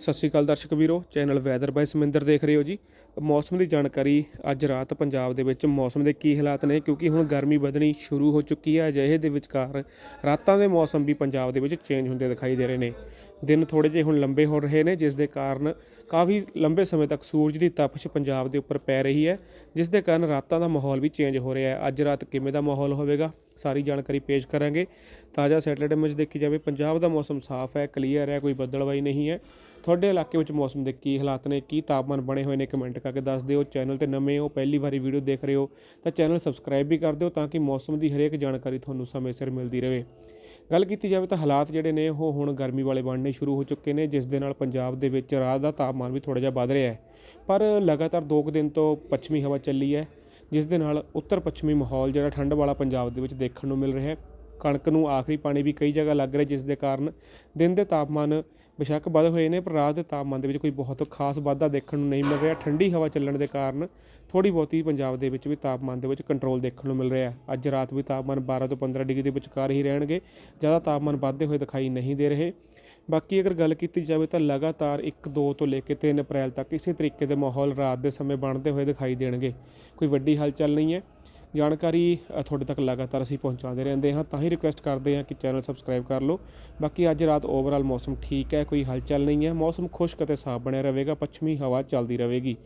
ਸਤਿ ਸ਼੍ਰੀ ਅਕਾਲ ਦਰਸ਼ਕ ਵੀਰੋ, ਚੈਨਲ ਵੈਦਰ ਬਾਈ ਸਮਿੰਦਰ ਦੇਖ ਰਹੇ ਹੋ ਜੀ। ਮੌਸਮ ਦੀ ਜਾਣਕਾਰੀ, ਅੱਜ ਰਾਤ ਪੰਜਾਬ ਦੇ ਵਿੱਚ ਮੌਸਮ ਦੇ ਕੀ ਹਾਲਾਤ ਨੇ, ਕਿਉਂਕਿ ਹੁਣ ਗਰਮੀ ਵਧਣੀ ਸ਼ੁਰੂ ਹੋ ਚੁੱਕੀ ਹੈ, ਅਜਿਹੇ ਦੇ ਵਿਚਕਾਰ ਰਾਤਾਂ ਦੇ ਮੌਸਮ ਵੀ ਪੰਜਾਬ ਦੇ ਵਿੱਚ ਚੇਂਜ ਹੁੰਦੇ ਦਿਖਾਈ ਦੇ ਰਹੇ ਨੇ। ਦਿਨ ਥੋੜੇ ਜਿਹੇ ਹੁਣ ਲੰਬੇ ਹੋ ਰਹੇ ਨੇ, ਜਿਸ ਦੇ ਕਾਰਨ ਕਾਫੀ ਲੰਬੇ ਸਮੇਂ ਤੱਕ ਸੂਰਜ ਦੀ ਤਪਸ਼ ਪੰਜਾਬ ਦੇ ਉੱਪਰ ਪੈ ਰਹੀ ਹੈ, ਜਿਸ ਦੇ ਕਾਰਨ ਰਾਤਾਂ ਦਾ ਮਾਹੌਲ ਵੀ ਚੇਂਜ ਹੋ ਰਿਹਾ ਹੈ। ਅੱਜ ਰਾਤ ਕਿਵੇਂ ਦਾ ਮਾਹੌਲ ਹੋਵੇਗਾ? ਸਾਰੀ ਜਾਣਕਾਰੀ ਪੇਸ਼ ਕਰਾਂਗੇ। ਤਾਜ਼ਾ ਸੈਟੇਲਾਈਟ ਇਮੇਜ ਦੇਖੀ ਜਾਵੇ, ਪੰਜਾਬ ਦਾ ਮੌਸਮ ਸਾਫ਼ ਹੈ ਕਲੀਅਰ ਹੈ, ਕੋਈ ਬੱਦਲਵਾਈ ਨਹੀਂ ਹੈ। ਤੁਹਾਡੇ ਇਲਾਕੇ ਵਿੱਚ ਮੌਸਮ ਦੇ ਕੀ ਹਾਲਾਤ ਨੇ, ਕੀ ਤਾਪਮਾਨ ਬਣੇ ਹੋਏ ਨੇ ਕਮੈਂਟ ਕਰਕੇ ਦੱਸ ਦਿਓ। ਚੈਨਲ ਤੇ ਨਵੇਂ ਹੋ, ਪਹਿਲੀ ਵਾਰੀ ਵੀਡੀਓ ਦੇਖ ਰਹੇ ਹੋ, ਤਾਂ ਚੈਨਲ ਸਬਸਕ੍ਰਾਈਬ ਵੀ ਕਰ ਦਿਓ ਤਾਂ ਕਿ ਮੌਸਮ ਦੀ ਹਰੇਕ ਜਾਣਕਾਰੀ ਤੁਹਾਨੂੰ ਸਮੇਂ ਸਿਰ ਮਿਲਦੀ ਰਹੇ। ਗੱਲ ਕੀਤੀ ਜਾਵੇ ਤਾਂ ਹਾਲਾਤ ਜਿਹੜੇ ਨੇ, ਉਹ ਹੁਣ ਗਰਮੀ ਵਾਲੇ ਬਣਨੇ ਸ਼ੁਰੂ ਹੋ ਚੁੱਕੇ ਨੇ, ਜਿਸ ਦੇ ਨਾਲ ਪੰਜਾਬ ਦੇ ਵਿੱਚ ਰਾਤ ਦਾ ਤਾਪਮਾਨ ਵੀ ਥੋੜਾ ਜਿਹਾ ਵੱਧ ਰਿਹਾ ਹੈ। ਪਰ ਲਗਾਤਾਰ 2 ਦਿਨ ਤੋਂ ਪੱਛਮੀ ਹਵਾ ਚੱਲੀ ਹੈ। ਜਿਸ ਦੇ ਨਾਲ ਉੱਤਰ ਪੱਛਮੀ ਮਾਹੌਲ ਜਿਹੜਾ ਠੰਡ ਵਾਲਾ ਪੰਜਾਬ ਦੇ ਵਿੱਚ ਦੇਖਣ ਨੂੰ ਮਿਲ ਰਿਹਾ ਹੈ। ਕਣਕ ਨੂੰ ਆਖਰੀ ਪਾਣੀ ਵੀ ਕਈ ਜਗ੍ਹਾ ਲੱਗ ਰਿਹਾ, ਜਿਸ ਦੇ ਕਾਰਨ ਦਿਨ ਦੇ ਤਾਪਮਾਨ ਬੇਸ਼ੱਕ ਵੱਧ ਹੋਏ ਨੇ, ਪਰ ਰਾਤ ਦੇ ਤਾਪਮਾਨ ਦੇ ਵਿੱਚ ਕੋਈ ਬਹੁਤ ਖਾਸ ਵਾਧਾ ਦੇਖਣ ਨੂੰ ਨਹੀਂ ਮਿਲ ਰਿਹਾ। ਠੰਡੀ ਹਵਾ ਚੱਲਣ ਦੇ ਕਾਰਨ ਥੋੜੀ ਬਹੁਤੀ ਪੰਜਾਬ ਦੇ ਵਿੱਚ ਵੀ ਤਾਪਮਾਨ ਦੇ ਵਿੱਚ ਕੰਟਰੋਲ ਦੇਖਣ ਨੂੰ ਮਿਲ ਰਿਹਾ ਹੈ। ਅੱਜ ਰਾਤ ਵੀ ਤਾਪਮਾਨ 12 ਤੋਂ 15 ਡਿਗਰੀ ਦੇ ਵਿਚਕਾਰ ਹੀ ਰਹਿਣਗੇ। ਜ਼ਿਆਦਾ ਤਾਪਮਾਨ ਵੱਧਦੇ ਹੋਏ ਦਿਖਾਈ ਨਹੀਂ ਦੇ ਰਹੇ। ਬਾਕੀ ਅਗਰ ਗੱਲ ਕੀਤੀ ਜਾਵੇ ਤਾਂ ਲਗਾਤਾਰ 1 2 ਤੋਂ ਲੈ ਕੇ 3 ਅਪ੍ਰੈਲ ਤੱਕ ਇਸੇ ਤਰੀਕੇ ਦੇ ਮਾਹੌਲ ਰਾਤ ਦੇ ਸਮੇਂ ਬਣਦੇ ਹੋਏ ਦਿਖਾਈ ਦੇਣਗੇ। ਕੋਈ ਵੱਡੀ ਹਲਚਲ ਨਹੀਂ ਹੈ। ਜਾਣਕਾਰੀ ਤੁਹਾਡੇ ਤੱਕ ਲਗਾਤਾਰ ਅਸੀਂ ਪਹੁੰਚਾਉਂਦੇ ਰਹਿੰਦੇ ਹਾਂ। ਤਾਂ ਹੀ ਰਿਕੁਐਸਟ ਕਰਦੇ ਹਾਂ ਕਿ ਚੈਨਲ ਸਬਸਕ੍ਰਾਈਬ ਕਰ ਲਓ। ਬਾਕੀ ਅੱਜ ਰਾਤ ਓਵਰਆਲ ਮੌਸਮ ਠੀਕ ਹੈ, ਕੋਈ ਹਲਚਲ ਨਹੀਂ ਹੈ। ਮੌਸਮ ਖੁਸ਼ਕ ਅਤੇ ਸਾਫ਼ ਬਣਿਆ ਰਹੇਗਾ, ਪੱਛਮੀ ਹਵਾ ਚੱਲਦੀ ਰਹੇਗੀ।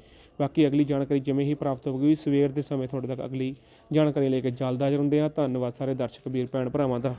ਬਾਕੀ ਅਗਲੀ ਜਾਣਕਾਰੀ ਜਿਵੇਂ ਹੀ ਪ੍ਰਾਪਤ ਹੋਵੇਗੀ ਸਵੇਰ ਦੇ ਸਮੇਂ ਤੁਹਾਡੇ ਤੱਕ ਅਗਲੀ ਜਾਣਕਾਰੀ ਲੈ ਕੇ ਜਲਦ ਹਾਜ਼ਰ ਹੁੰਦੇ ਹਾਂ। ਧੰਨਵਾਦ ਸਾਰੇ ਦਰਸ਼ਕ, ਵੀਰ, ਭੈਣ, ਭਰਾਵਾਂ ਦਾ।